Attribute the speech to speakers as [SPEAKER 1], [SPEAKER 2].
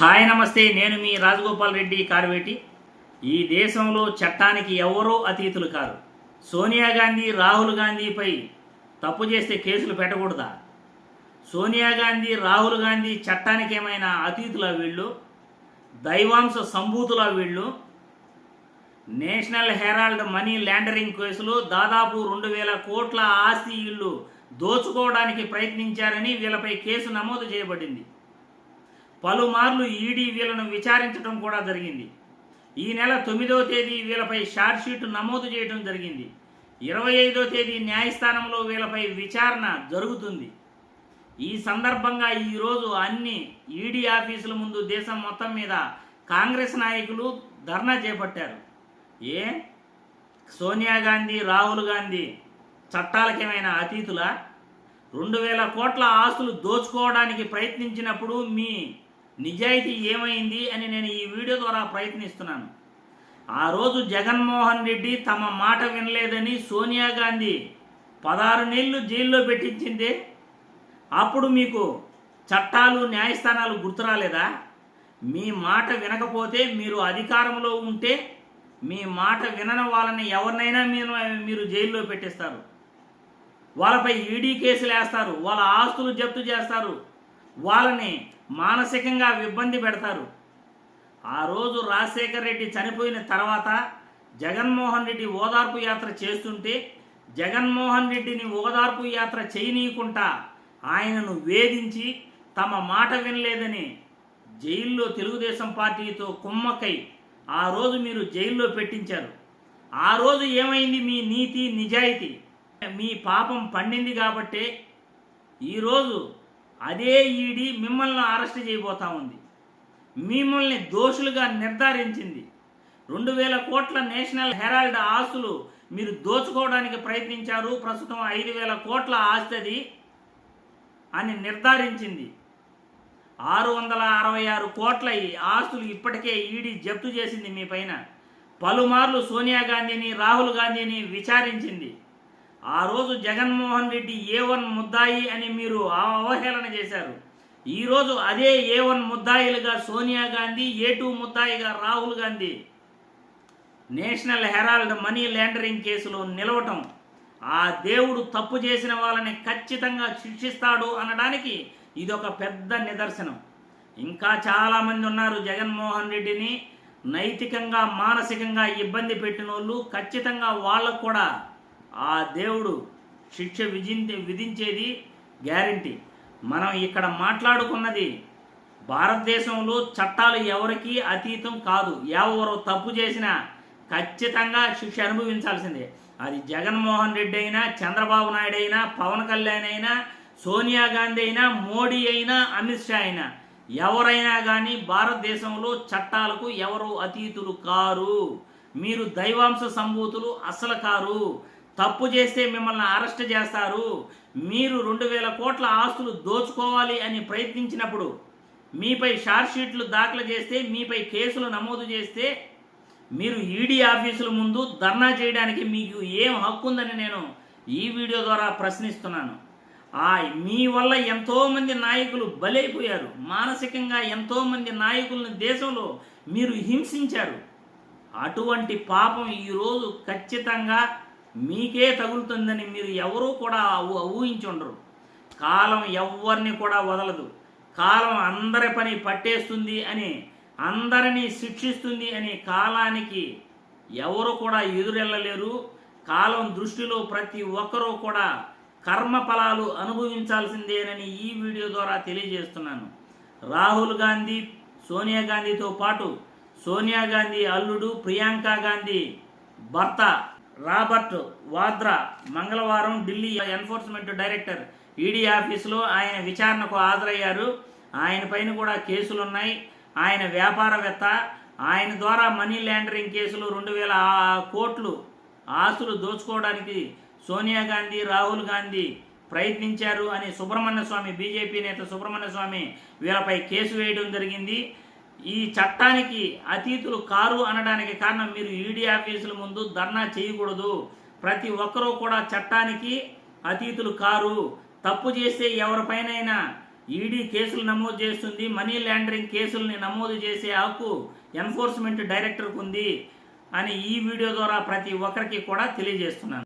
[SPEAKER 1] Hi నమస్తే నేను మీ రాజగోపాల్ రెడ్డి కార్వేటి. ఈ దేశంలో చట్టానికి ఎవరో అతీతులు కారు. సోనియా గాంధీ రాహుల్ గాంధీపై తప్పు చేస్తే కేసులు పెట్టకూడదా? సోనియా గాంధీ రాహుల్ గాంధీ చట్టానికి ఏమైనా అతీతుల వీళ్ళు? దైవాంశ సంభూతుల వీళ్ళు? నేషనల్ హెరాల్డ్ మనీ ల్యాండరింగ్ కేసులో దాదాపు రెండు వేల కోట్ల ఆస్తి ఇళ్ళు దోచుకోవడానికి ప్రయత్నించారని వీళ్ళపై కేసు నమోదు చేయబడింది. పలుమార్లు ఈడీ వీళ్ళను విచారించడం కూడా జరిగింది. ఈ నెల తొమ్మిదో తేదీ వీళ్ళపై షార్ట్షీట్ నమోదు చేయడం జరిగింది. ఇరవై ఐదో తేదీ న్యాయస్థానంలో వీళ్ళపై విచారణ జరుగుతుంది. ఈ సందర్భంగా ఈరోజు అన్ని ఈడీ ఆఫీసుల ముందు దేశం మొత్తం మీద కాంగ్రెస్ నాయకులు ధర్నా చేపట్టారు. ఏ? సోనియా గాంధీ రాహుల్ గాంధీ చట్టాలకేమైనా అతీతుల? రెండు వేల కోట్ల ఆస్తులు దోచుకోవడానికి ప్రయత్నించినప్పుడు మీ నిజాయితీ ఏమైంది అని నేను ఈ వీడియో ద్వారా ప్రయత్నిస్తున్నాను. ఆ రోజు జగన్మోహన్ రెడ్డి తమ మాట వినలేదని సోనియా గాంధీ పదహారు నెలలు జైల్లో పెట్టించిందే. అప్పుడు మీకు చట్టాలు న్యాయస్థానాలు గుర్తురాలేదా మీ మాట వినకపోతే మీరు అధికారంలో ఉంటే మీ మాట వినని వాళ్ళని ఎవరినైనా మీరు మీరు జైల్లో పెట్టేస్తారు. వాళ్ళపై ఈడీ కేసులు వేస్తారు వాళ్ళ ఆస్తులు జప్తు చేస్తారు. వాళ్ళని మానసికంగా ఇబ్బంది పెడతారు. ఆ రోజు రాజశేఖర్ రెడ్డి చనిపోయిన తర్వాత జగన్మోహన్ రెడ్డి ఓదార్పు యాత్ర చేస్తుంటే జగన్మోహన్ రెడ్డిని ఓదార్పు యాత్ర చేయనీయకుండా ఆయనను వేధించి తమ మాట వినలేదని జైల్లో తెలుగుదేశం పార్టీతో కుమ్మక్కై ఆ రోజు మీరు జైల్లో పెట్టించారు. ఆ రోజు ఏమైంది మీ నీతి నిజాయితీ? మీ పాపం పండింది కాబట్టే ఈరోజు అదే ఈడీ మిమ్మల్ని అరెస్ట్ చేయబోతా ఉంది. మిమ్మల్ని దోషులుగా నిర్ధారించింది. రెండు వేల కోట్ల నేషనల్ హెరాల్డ్ ఆస్తులు మీరు దోచుకోవడానికి ప్రయత్నించారు. ప్రస్తుతం ఐదు వేల కోట్ల ఆస్తి అది అని నిర్ధారించింది. ఆరు వందల అరవై ఆరు కోట్ల ఈ ఆస్తులు ఇప్పటికే ఈడీ జప్తు చేసింది మీ పైన. పలుమార్లు సోనియా గాంధీని రాహుల్ గాంధీని విచారించింది. ఆ రోజు జగన్మోహన్ రెడ్డి ఏ వన్ ముద్దాయి అని మీరు అవహేళన చేశారు. ఈరోజు అదే ఏ వన్ ముద్దాయిలుగా Sonia Gandhi A two ముద్దాయిగా Rahul Gandhi. National Herald money laundering కేసులో నిలవటం ఆ దేవుడు తప్పు చేసిన వాళ్ళని ఖచ్చితంగా శిక్షిస్తాడు అనడానికి ఇది ఒక పెద్ద నిదర్శనం. ఇంకా చాలామంది ఉన్నారు జగన్మోహన్ రెడ్డిని నైతికంగా మానసికంగా ఇబ్బంది పెట్టిన వాళ్ళు ఖచ్చితంగా వాళ్ళకు కూడా ఆ దేవుడు శిక్ష విధించే విధించేది గ్యారంటీ. మనం ఇక్కడ మాట్లాడుకున్నది భారతదేశంలో చట్టాలు ఎవరికి అతీతం కాదు. ఎవరు తప్పు చేసినా ఖచ్చితంగా శిక్ష అనుభవించాల్సిందే. అది జగన్మోహన్ రెడ్డి అయినా చంద్రబాబు నాయుడు అయినా పవన్ కళ్యాణ్ అయినా సోనియా గాంధీ అయినా మోడీ అయినా అమిత్ షా అయినా ఎవరైనా కానీ భారతదేశంలో చట్టాలకు ఎవరు అతీతులు కారు. మీరు దైవాంశ సంభూతులు అసలు కారు. తప్పు చేస్తే మిమ్మల్ని అరెస్ట్ చేస్తారు. మీరు రెండు వేల కోట్ల ఆస్తులు దోచుకోవాలి అని ప్రయత్నించినప్పుడు మీపై షార్ట్షీట్లు దాఖలు చేస్తే మీపై కేసులు నమోదు చేస్తే మీరు ఈడీ ఆఫీసుల ముందు ధర్నా చేయడానికి మీకు ఏం హక్కు ఉందని నేను ఈ వీడియో ద్వారా ప్రశ్నిస్తున్నాను. ఆ మీ వల్ల ఎంతోమంది నాయకులు బలైపోయారు. మానసికంగా ఎంతోమంది నాయకులను దేశంలో మీరు హింసించారు. అటువంటి పాపం ఈరోజు ఖచ్చితంగా మీకే తగులుతుందని మీరు ఎవరూ కూడా ఊ- ఊహించుండరు కాలం ఎవరిని కూడా వదలదు. కాలం అందరి పని పట్టేస్తుంది అని అందరినీ శిక్షిస్తుంది అని కాలానికి ఎవరు కూడా ఎదురెళ్ళలేరు. కాలం దృష్టిలో ప్రతి ఒక్కరూ కూడా కర్మ ఫలాలు అనుభవించాల్సిందేనని ఈ వీడియో ద్వారా తెలియజేస్తున్నాను. రాహుల్ గాంధీ సోనియా గాంధీతో పాటు సోనియా గాంధీ అల్లుడు ప్రియాంక గాంధీ భర్త రాబర్ట్ వాద్రా మంగళవారం ఢిల్లీ ఎన్ఫోర్స్మెంట్ డైరెక్టర్ ఈడీ ఆఫీసులో ఆయన విచారణకు హాజరయ్యారు. ఆయన పైన కూడా కేసులు ఉన్నాయి ఆయన వ్యాపారవేత్త ఆయన ద్వారా మనీ లాండరింగ్ కేసులు రెండు వేల కోట్లు ఆస్తులు దోచుకోవడానికి సోనియా గాంధీ రాహుల్ గాంధీ ప్రయత్నించారు అని సుబ్రహ్మణ్య స్వామి బీజేపీ నేత సుబ్రహ్మణ్య స్వామి వీళ్ళపై కేసు వేయడం జరిగింది. ఈ చట్టానికి అతీతులు కారు అనడానికి కారణం మీరు ఈడీ ఆఫీసుల ముందు ధర్నా చేయకూడదు. ప్రతి ఒక్కరూ కూడా చట్టానికి అతీతులు కారు. తప్పు చేస్తే ఎవరిపైనైనా ఈడీ కేసులు నమోదు చేస్తుంది. మనీ లాండరింగ్ కేసుల్ని నమోదు చేసే హక్కు ఎన్ఫోర్స్మెంట్ డైరెక్టర్కు ఉంది అని ఈ వీడియో ద్వారా ప్రతి ఒక్కరికి కూడా తెలియజేస్తున్నాను.